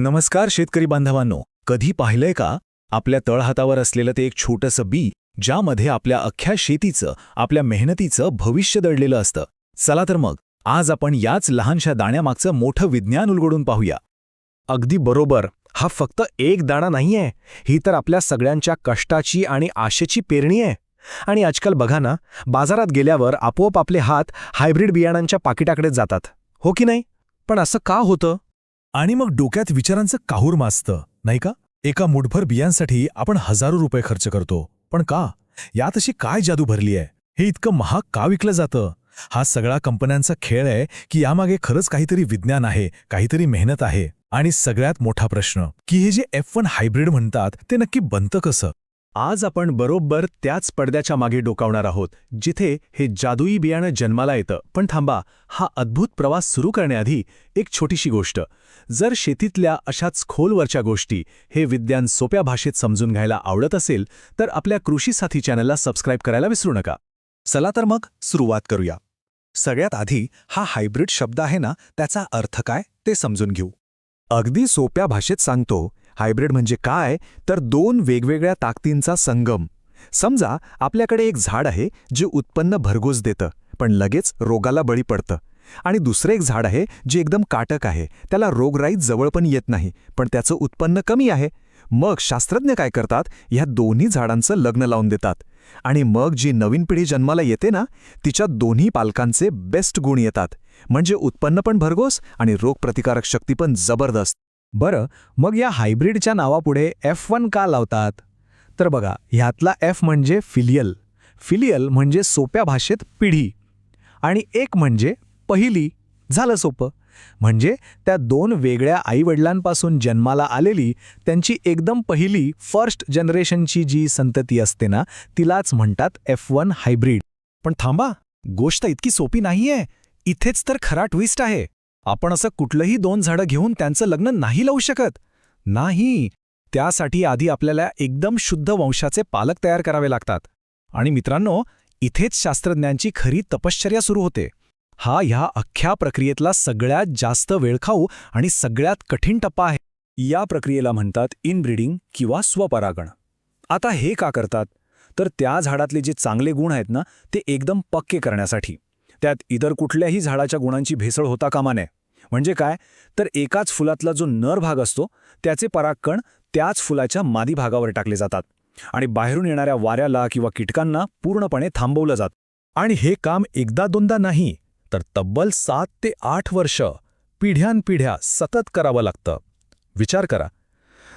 नमस्कार शेतकरी बांधवांनो. कधी पाहिलंय का? आपल्या तळहातावर असलेलं ते एक छोटंसं बी ज्यामध्ये आपल्या अख्ख्या शेतीचं आपल्या मेहनतीचं भविष्य दडलेलं असतं. चला तर मग आज आपण याच लहानशा दाण्यामागचं मोठं विज्ञान उलगडून पाहूया. अगदी बरोबर. हा फक्त एक दाणा नाहीये. ही तर आपल्या सगळ्यांच्या कष्टाची आणि आशेची पेरणी आहे. आणि आजकाल बघा ना बाजारात गेल्यावर आपोआप आपले हात हायब्रिड बियाणांच्या पाकिटाकडे जातात. हो की नाही? पण असं का होतं? आणि मग डोक्यात विचारांचं काहूर माजतं नाही का? एका मुठभर बियांसाठी आपण हजारो रुपये खर्च करतो. पण का? यात अशी काय जादू भरली आहे? हे इतकं महाग का विकलं जातं? हा सगळा कंपन्यांचा खेळ आहे की यामागे खरंच काहीतरी विज्ञान आहे काहीतरी मेहनत आहे. आणि सगळ्यात मोठा प्रश्न की हे जे एफ वन हायब्रिड म्हणतात ते नक्की बनतं कसं? आज आपण बरोबर त्याच पडद्याच्या मागे डोकावणार आहोत जिथे हे जादुई बियाणं जन्माला येतं. पण थांबा हा अद्भुत प्रवास सुरू करण्याआधी एक छोटीशी गोष्ट. जर शेतीतल्या अशाच खोलवरच्या गोष्टी हे विज्ञान सोप्या भाषेत समजून घ्यायला आवडत असेल तर आपल्या कृषी साथी चॅनलला सबस्क्राईब करायला विसरू नका. चला तर मग सुरुवात करूया. सगळ्यात आधी हा हायब्रिड शब्द आहे ना त्याचा अर्थ काय ते समजून घेऊ. अगदी सोप्या भाषेत सांगतो हायब्रिड म्हणजे काय? तर दोन वेगवेगळ्या ताकदींचा संगम. समजा आपल्याकडे एक झाड आहे जे उत्पन्न भरघोस देतं पण लगेच रोगाला बळी पडतं. आणि दुसरं एक झाड आहे जे एकदम काटक आहे त्याला रोगराई जवळ पण येत नाही पण त्याचं उत्पन्न कमी आहे. मग शास्त्रज्ञ काय करतात? ह्या दोन्ही झाडांचं लग्न लावून देतात. आणि मग जी नवीन पिढी जन्माला येते ना तिच्या दोन्ही पालकांचे बेस्ट गुण येतात. म्हणजे उत्पन्न पण भरघोस आणि रोगप्रतिकारक शक्ती पण जबरदस्त. बरं मग या हायब्रिडच्या नावापुढे एफ वन का लावतात? तर बघा ह्यातला एफ म्हणजे फिलियल फिलियल म्हणजे सोप्या भाषेत पिढी. आणि एक म्हणजे पहिली. झालं सोपं. म्हणजे त्या दोन वेगळ्या आईवडिलांपासून जन्माला आलेली त्यांची एकदम पहिली फर्स्ट जनरेशनची जी संतती असते ना तिलाच म्हणतात एफ वन हायब्रिड पण थांबा गोष्ट इतकी सोपी नाहीये. इथेच तर खरा ट्विस्ट आहे. आपण असं कुठलंही दोन झाडं घेऊन त्यांचं लग्न नाही लावू शकत. नाही. त्यासाठी आधी आपल्याला एकदम शुद्ध वंशाचे पालक तयार करावे लागतात. आणि मित्रांनो इथेच शास्त्रज्ञांची खरी तपश्चर्या सुरू होते. हा ह्या अख्ख्या प्रक्रियेतला सगळ्यात जास्त वेळखाऊ आणि सगळ्यात कठीण टप्पा आहे. या प्रक्रियेला म्हणतात इनब्रीडिंग किंवा स्वपरागण. आता हे का करतात? तर त्या झाडातले जे चांगले गुण आहेत ना ते एकदम पक्के करण्यासाठी. त्यात इतर कुठल्याही झाडाच्या गुणांची भेसळ होता कामा नये. म्हणजे काय? तर एकाच फुलातला जो नर भाग असतो त्याचे परागकण त्याच फुलाच्या मादी भागावर टाकले जातात. आणि बाहेरून येणाऱ्या वाऱ्याला किंवा कीटकांना पूर्णपणे थांबवलं जात. आणि हे काम एकदा दोनदा नाही तर तब्बल सात ते आठ वर्ष पिढ्यानपिढ्या सतत करावं लागतं. विचार करा.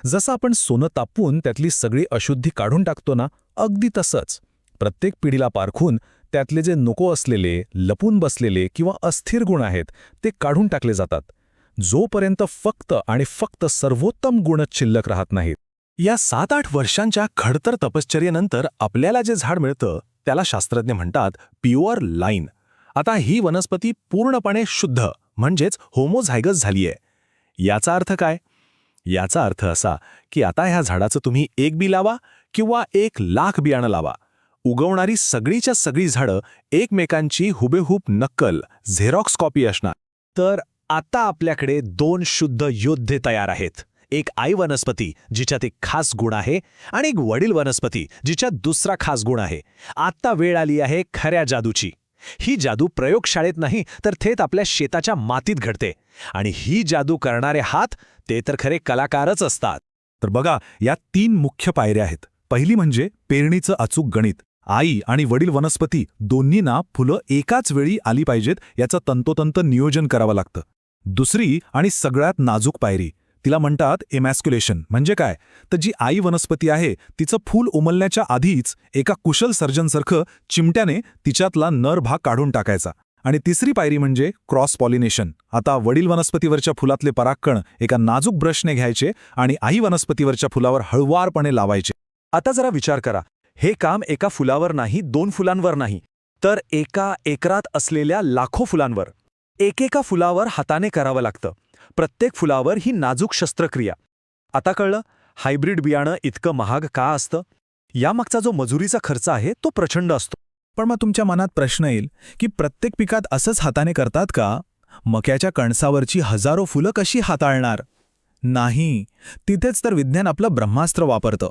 जसं आपण सोनं तापून त्यातली सगळी अशुद्धी काढून टाकतो ना अगदी तसंच. प्रत्येक पिढीला पारखून त्यातले जे नको असलेले लपून बसलेले किंवा अस्थिर गुण आहेत ते काढून टाकले जातात. जोपर्यंत फक्त आणि फक्त सर्वोत्तम गुणच शिल्लक राहत नाहीत. या सात आठ वर्षांच्या खडतर तपश्चर्येनंतर आपल्याला जे झाड मिळतं त्याला शास्त्रज्ञ म्हणतात प्युअर लाईन. आता ही वनस्पती पूर्णपणे शुद्ध म्हणजेच होमोझायगस झालीय. याचा अर्थ काय? याचा अर्थ असा की आता ह्या झाडाचं तुम्ही एक बी लावा किंवा एक लाख बियाणं लावा. उगवणारी सगळीच्या सगळी झाडं एकमेकांची हुबेहूब नक्कल झेरॉक्स कॉपी असणार. तर आता आपल्याकडे दोन शुद्ध योद्धे तयार आहेत. एक आई वनस्पती जिच्यात एक खास गुण आहे आणि एक वडील वनस्पती जिच्यात दुसरा खास गुण आहे. आत्ता वेळ आली आहे खऱ्या जादूची. ही जादू प्रयोगशाळेत नाही तर थेट आपल्या शेताच्या मातीत घडते. आणि ही जादू करणारे हात ते तर खरे कलाकारच असतात. तर बघा या तीन मुख्य पायऱ्या आहेत. पहिली म्हणजे पेरणीचं अचूक गणित. आई आणि वडील वनस्पती दोन्हींना फुलं एकाच वेळी आली पाहिजेत याचं तंतोतंत नियोजन करावं लागतं. दुसरी आणि सगळ्यात नाजूक पायरी तिला म्हणतात एमॅस्क्युलेशन म्हणजे काय? तर जी आई वनस्पती आहे तिचं फूल उमलण्याच्या आधीच एका कुशल सर्जनसारखं चिमट्याने तिच्यातला नर भाग काढून टाकायचा. आणि तिसरी पायरी म्हणजे क्रॉस पॉलिनेशन आता वडील वनस्पतीवरच्या फुलातले परागकण एका नाजूक ब्रशने घ्यायचे आणि आई वनस्पतीवरच्या फुलावर हळुवारपणे लावायचे. आता जरा विचार करा. हे काम एका फुलावर नाही दोन फुलांवर नाही तर एका एकरात असलेल्या लाखो फुलांवर. एकेका फुलावर हाताने करावं लागतं. प्रत्येक फुलावर ही नाजूक शस्त्रक्रिया. आता कळलं? हायब्रिड बियाणं इतकं महाग का असतं? यामागचा जो मजुरीचा खर्च आहे तो प्रचंड असतो. पण मग तुमच्या मनात प्रश्न येईल की प्रत्येक पिकात असंच हाताने करतात का? मक्याच्या कणसावरची हजारो फुलं कशी हाताळणार? नाही तिथेच तर विज्ञान आपलं ब्रह्मास्त्र वापरतं.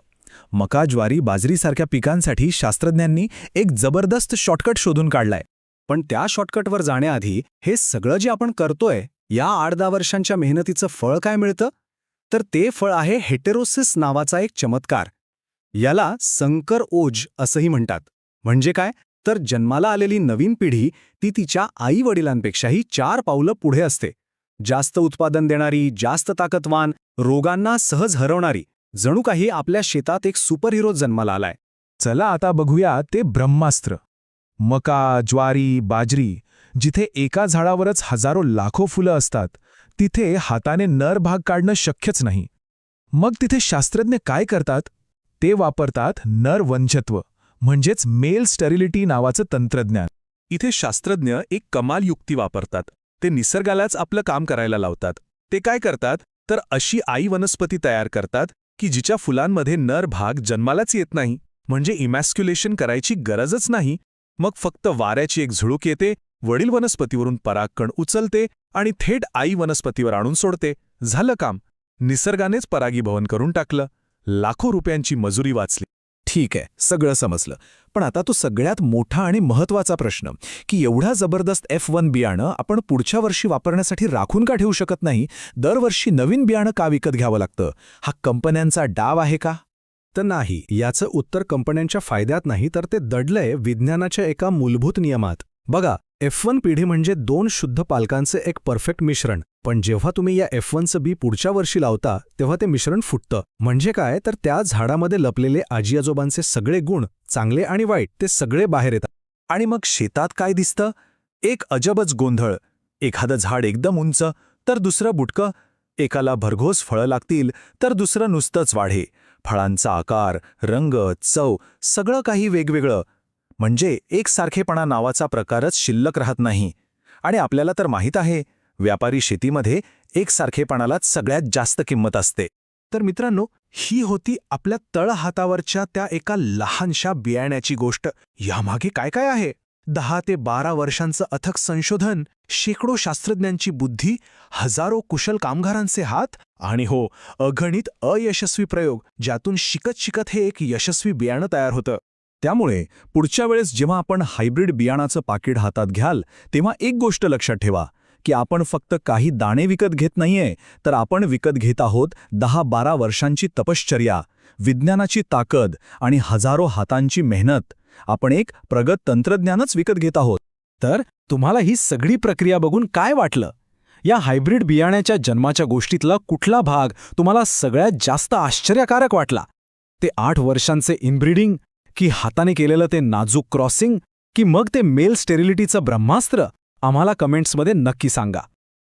मका ज्वारी बाजरीसारख्या पिकांसाठी शास्त्रज्ञांनी एक जबरदस्त शॉर्टकट शोधून काढलाय. पण त्या शॉर्टकटवर जाण्याआधी हे सगळं जे आपण करतोय या आठ दहा वर्षांच्या मेहनतीचं फळ काय मिळतं? तर ते फळ आहे हेटेरोसिस नावाचा एक चमत्कार. याला संकर ओज असंही म्हणतात. म्हणजे काय? तर जन्माला आलेली नवीन पिढी ती तिच्या आई वडिलांपेक्षाही चार पावलं पुढे असते. जास्त उत्पादन देणारी जास्त ताकदवान रोगांना सहज हरवणारी जणू काही आपल्या शेतात एक सुपरहिरो जन्माला आलाय. चला आता बघूया ते ब्रह्मास्त्र. मका ज्वारी बाजरी जिथे एका झाडावरच हजारो लाखो फुलं असतात तिथे हाताने नर भाग काढणं शक्यच नाही. मग तिथे शास्त्रज्ञ काय करतात? ते वापरतात नर वंशत्व म्हणजेच मेल स्टेरिलिटी नावाचं तंत्रज्ञान. इथे शास्त्रज्ञ एक कमाल युक्ती वापरतात. ते निसर्गालाच आपलं काम करायला लावतात. ते काय करतात? तर अशी आई वनस्पती तयार करतात की जिच्या फुलांमध्ये नर भाग जन्मालाच येत नाही म्हणजे इमॅस्क्युलेशन करायची गरजच नाही. मग फक्त वाऱ्याची एक झुळूक येते वडील वनस्पतीवरून परागकण उचलते आणि थेट आई वनस्पतीवर आणून सोडते. झालं काम. निसर्गानेच परागीभवन करून टाकलं. लाखो रुपयांची मजुरी वाचली. ठीक आहे सगळं समजलं. पण आता तो सगळ्यात मोठा आणि महत्त्वाचा प्रश्न की एवढा जबरदस्त एफ वन बियाणं आपण पुढच्या वर्षी वापरण्यासाठी राखून का ठेवू शकत नाही? दरवर्षी नवीन बियाणं का विकत घ्यावं लागतं? हा कंपन्यांचा डाव आहे का? तर नाही याचं उत्तर कंपन्यांच्या फायद्यात नाही तर ते दडलंय विज्ञानाच्या एका मूलभूत नियमात. बघा एफ वन पिढी म्हणजे दोन शुद्ध पालकांचे एक परफेक्ट मिश्रण. पण जेव्हा तुम्ही या एफ वनचं बी पुढच्या वर्षी लावता तेव्हा ते मिश्रण फुटतं. म्हणजे काय? तर त्या झाडामध्ये लपलेले आजी आजोबांचे सगळे गुण चांगले आणि वाईट ते सगळे बाहेर येतात. आणि मग शेतात काय दिसतं? एक अजबच गोंधळ. एखादं झाड एकदम उंच तर दुसरं बुटकं. एकाला भरघोस फळं लागतील तर दुसरं नुसतंच वाढे. फळांचा आकार रंग चव सगळं काही वेगवेगळं. म्हणजे एकसारखेपणा नावाचा प्रकारच शिल्लक राहत नाही. आणि आपल्याला तर माहीत आहे व्यापारी शेतीमध्ये एकसारखेपणालाच सगळ्यात जास्त किंमत असते. तर मित्रांनो ही होती आपल्या तळहातावरच्या त्या एका लहानशा बियाण्याची गोष्ट. यामागे काय काय आहे? दहा ते बारा वर्षांचं अथक संशोधन शेकडो शास्त्रज्ञांची बुद्धी हजारो कुशल कामगारांचे हात आणि हो अगणित अयशस्वी प्रयोग ज्यातून शिकत शिकत हे एक यशस्वी बियाणं तयार होतं. त्यामुळे पुढच्या वेळेस जेव्हा आपण हायब्रिड बियाणाचं पाकिट हातात घ्याल तेव्हा एक गोष्ट लक्षात ठेवा. की आपण फक्त काही दाणे विकत घेत नाहीये तर आपण विकत घेत आहोत दहा बारा वर्षांची तपश्चर्या विज्ञानाची ताकद आणि हजारो हातांची मेहनत. आपण एक प्रगत तंत्रज्ञानच विकत घेत आहोत. तर तुम्हाला ही सगळी प्रक्रिया बघून काय वाटलं? या हायब्रिड बियाण्याच्या जन्माच्या गोष्टीतला कुठला भाग तुम्हाला सगळ्यात जास्त आश्चर्यकारक वाटला? ते आठ वर्षांचे इनब्रीडिंग की हाताने केलेलं ते नाजूक क्रॉसिंग की मग ते मेल स्टेरिलिटीचं ब्रह्मास्त्र? आम्हाला कमेंट्समध्ये नक्की सांगा.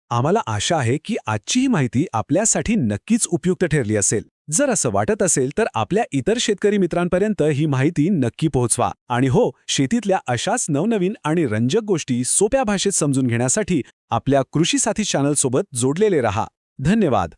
आम्हाला आशा आहे की आजची ही माहिती आपल्यासाठी नक्कीच उपयुक्त ठरली असेल. जर असं वाटत असेल तर आपल्या इतर शेतकरी मित्रांपर्यंत ही माहिती नक्की पोहोचवा. आणि हो शेतीतल्या अशाच नवनवीन आणि रंजक गोष्टी सोप्या भाषेत समजून घेण्यासाठी आपल्या कृषी साथी चॅनलसोबत जोडलेले रहा. धन्यवाद.